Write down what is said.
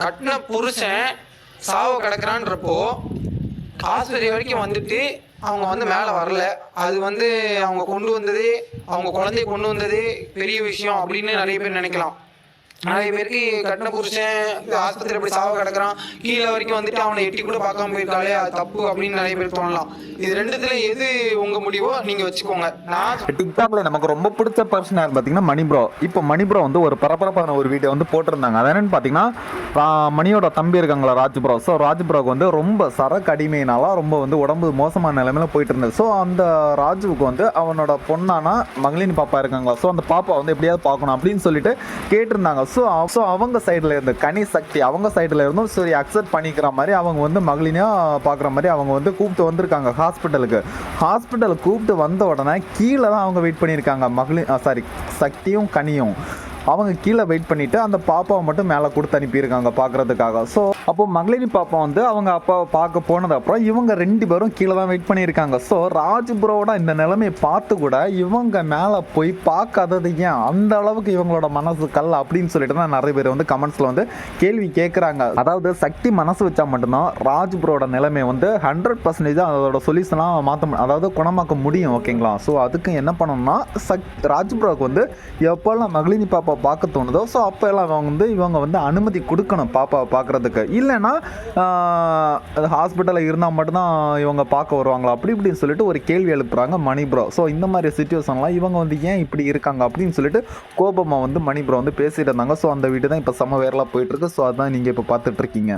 கட்டின புருஷன் சாவு கிடக்குறான்றப்போ ஆஸ்பத்திரி வரைக்கும் வந்துட்டு அவங்க வந்து மேலே வரல. அது வந்து அவங்க கொண்டு வந்தது அவங்க குழந்தைய கொண்டு வந்தது பெரிய விஷயம் அப்படின்னு நிறைய பேர் நினைக்கலாம். நிறைய பேருக்கு கட்டின புருஷன் ஆஸ்பத்திரி எப்படி சாவ கிடக்குறான். கீழே வரைக்கும் வந்துட்டு அவனை எட்டி கூட பார்க்காம போயிருக்காளே அது தப்பு அப்படின்னு நிறைய பேர் தோணலாம். இது ரெண்டுத்துல எது உங்க முடிவோ நீங்க வச்சுக்கோங்க. நான் டிக்டாக்ல நமக்கு ரொம்ப பிடிச்ச பர்சன் யார் பார்த்தீங்கன்னா மணி ப்ரோ இப்போ மணி ப்ரோ வந்து ஒரு பரபரப்பான ஒரு வீடியோ வந்து போட்டிருந்தாங்க. அது என்னன்னு பார்த்தீங்கன்னா மணியோட தம்பி இருக்காங்களா ராஜ் ப்ரோ ஸோ ராஜ் ப்ரோக்கு வந்து ரொம்ப சரக்கு அடிமையினால ரொம்ப வந்து உடம்பு மோசமான நிலைமையில போயிட்டு இருந்தது. ஸோ அந்த ராஜுவுக்கு வந்து அவனோட பொண்ணானா மங்களின் பாப்பா இருக்காங்களா. ஸோ அந்த பாப்பா வந்து எப்படியாவது பார்க்கணும் அப்படின்னு சொல்லிட்டு கேட்டிருந்தாங்க. ஸோ ஸோ அவங்க சைடில் இருந்து கனி சக்தி அவங்க சைடில் இருந்தும் சரி அக்செப்ட் பண்ணிக்கிற மாதிரி அவங்க வந்து மகளினியாக பார்க்குற மாதிரி அவங்க வந்து கூப்பிட்டு வந்திருக்காங்க ஹாஸ்பிட்டலுக்கு ஹாஸ்பிட்டல் கூப்பிட்டு வந்த உடனே கீழே தான் அவங்க வெயிட் பண்ணியிருக்காங்க. மகளி சாரி சக்தியும் கனியும். அவங்க கீழே வெயிட் பண்ணிவிட்டு அந்த பாப்பாவை மட்டும் மேலே கொடுத்து அனுப்பியிருக்காங்க பார்க்கறதுக்காக ஸோ அப்போ மகளினி பாப்பா வந்து அவங்க அப்பாவை பார்க்க போனது அப்புறம் இவங்க ரெண்டு பேரும் கீழே தான் வெயிட் பண்ணியிருக்காங்க. ஸோ ராஜ் ப்ரோவோட இந்த நிலைமையை பார்த்து கூட இவங்க மேலே போய் பார்க்காதது ஏன்? அந்த அளவுக்கு இவங்களோட மனசு கல் அப்படின்னு சொல்லிட்டு தான் நிறைய பேர் வந்து கமெண்ட்ஸில் வந்து கேள்வி கேட்குறாங்க அதாவது சக்தி மனசு வச்சா மட்டும்தான் ராஜ் ப்ரோட நிலைமை வந்து ஹண்ட்ரட் பர்சன்டேஜ் அதோட சொல்யூஷனாக மாற்ற அதாவது குணமாக்க முடியும் ஓகேங்களா ஸோ அதுக்கு என்ன பண்ணணும்னா சக் ராஜ் ப்ரோக்கு வந்து எப்போல்லாம் மகளினி பாப்பா பார்க்க தோணுதோ ஸோ அப்போ எல்லாம் அவங்க வந்து இவங்க வந்து அனுமதி கொடுக்கணும் பாப்பாவை பார்க்குறதுக்கு. இல்லைன்னா ஹாஸ்பிட்டலில் இருந்தால் மட்டும்தான் இவங்க பார்க்க வருவாங்களா? அப்படி இப்படின்னு சொல்லிட்டு ஒரு கேள்வி எழுப்புறாங்க மணி ப்ரோ ஸோ இந்த மாதிரி சுச்சுவேஷன்லாம் இவங்க வந்து ஏன் இப்படி இருக்காங்க அப்படின்னு சொல்லிட்டு கோபமாக வந்து மணி ப்ரோ வந்து பேசிட்டு இருந்தாங்க. ஸோ அந்த வீடு தான் இப்போ செம்ம வேறலாம் போயிட்டுருக்கு ஸோ அதான் நீங்கள் இப்போ பார்த்துட்ருக்கீங்க